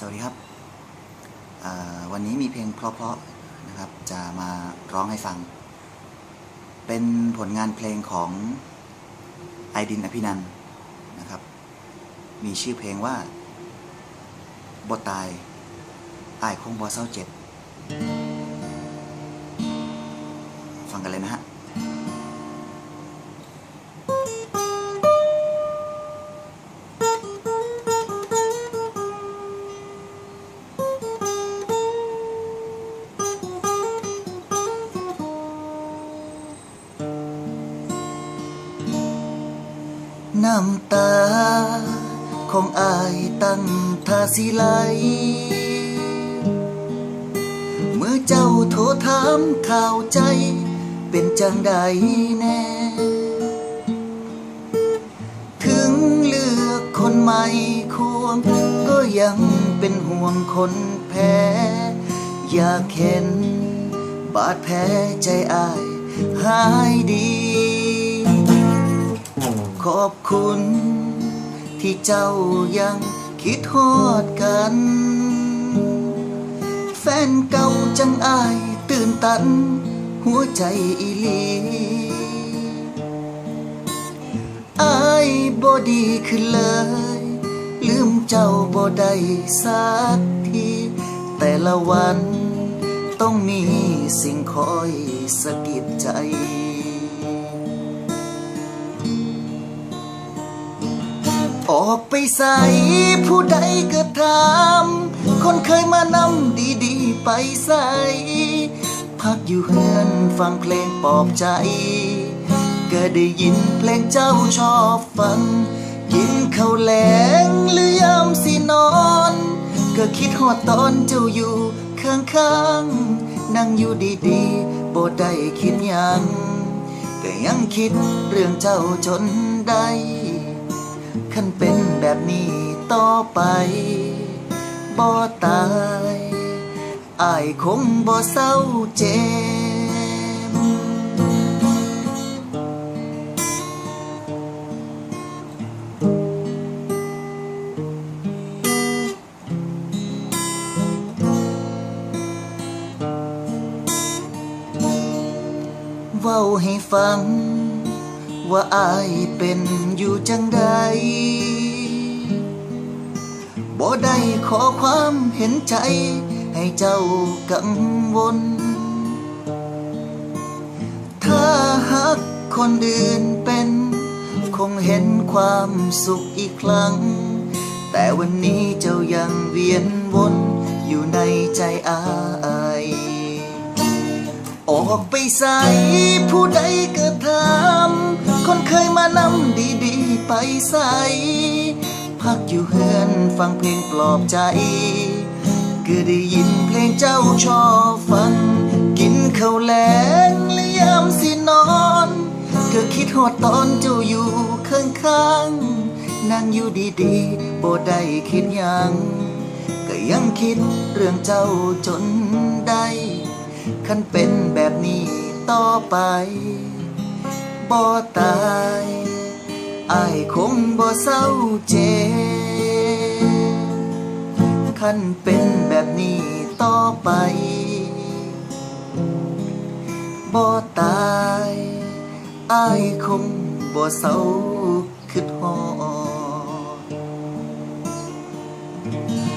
สวัสดีครับ วันนี้มีเพลงเพราะๆนะครับ จะมาร้องให้ฟัง เป็นผลงานเพลงของไอดินอภินันนะครับ มีชื่อเพลงว่าบทตายอายคงบอเศร้าเจ็บ ฟังกันเลยนะฮะ น้ำตา ของอายตั้งท่าสิไหล เมื่อเจ้าโทรถามข่าวใจ เป็นจังใดแน่ ถึงเลือกคนใหม่ควง ก็ยังเป็นห่วงคนแพ้ อยากเห็น บาดแผลใจอายหายดี ขอบคุณ ที่เจ้ายังคิดฮอดกัน แฟนเก่าจังอายตื่นตัน หัวใจอีหลีอายบ่ดีขึ้นเลย ลืมเจ้าบ่ได้สักที แต่ละวันต้องมีสิ่งคอยสะกิดใจ ออกไปใส่ผู้ใดก็ถามคนเคยมานำดีๆไปใส่พักอยู่เฮือนฟังเพลงปลอบใจ ก็ได้ยินเพลงเจ้าชอบฟัง กินข้าวแลงหรือยามสินอน ก็คิดฮอดตอนเจ้าอยู่ข้างๆ นั่งอยู่ดีๆบ่ได้คิดยัง ก็ยังคิดเรื่องเจ้าจนได้ คันเป็นแบบนี้ต่อไปบ่ตายอายคงบ่เศร้าเจ็บ เว้าให้ฟัง ว่าอายเป็นอยู่จังใดบ่ได้ขอความเห็นใจ ให้เจ้ากังวล ถ้าหักคนอื่นเป็น คงเห็นความสุขอีกครั้ง แต่วันนี้เจ้ายังเวียนวนอยู่ในใจอายออกไปใส่ผู้ใดก็ถา คนเคยมานำดีๆ ไปใส่พักอยู่เฮือนฟังเพลงปลอบใจก็ได้ยินเพลงเจ้าชอบฟัง กินข้าวแลงหรือยามสินอน ก็คิดฮอดตอนเจ้าอยู่ข้างๆ นั่งอยู่ดีๆบ่ได้คิดยัง ก็ยังคิดเรื่องเจ้าจนได้ คันเป็นแบบนี้ต่อไป บ่ตายอายคงบ่เศร้าเจ็บคันเป็นแบบนี้ต่อไปบ่ตายอายคงบ่เศร้าคิดฮอด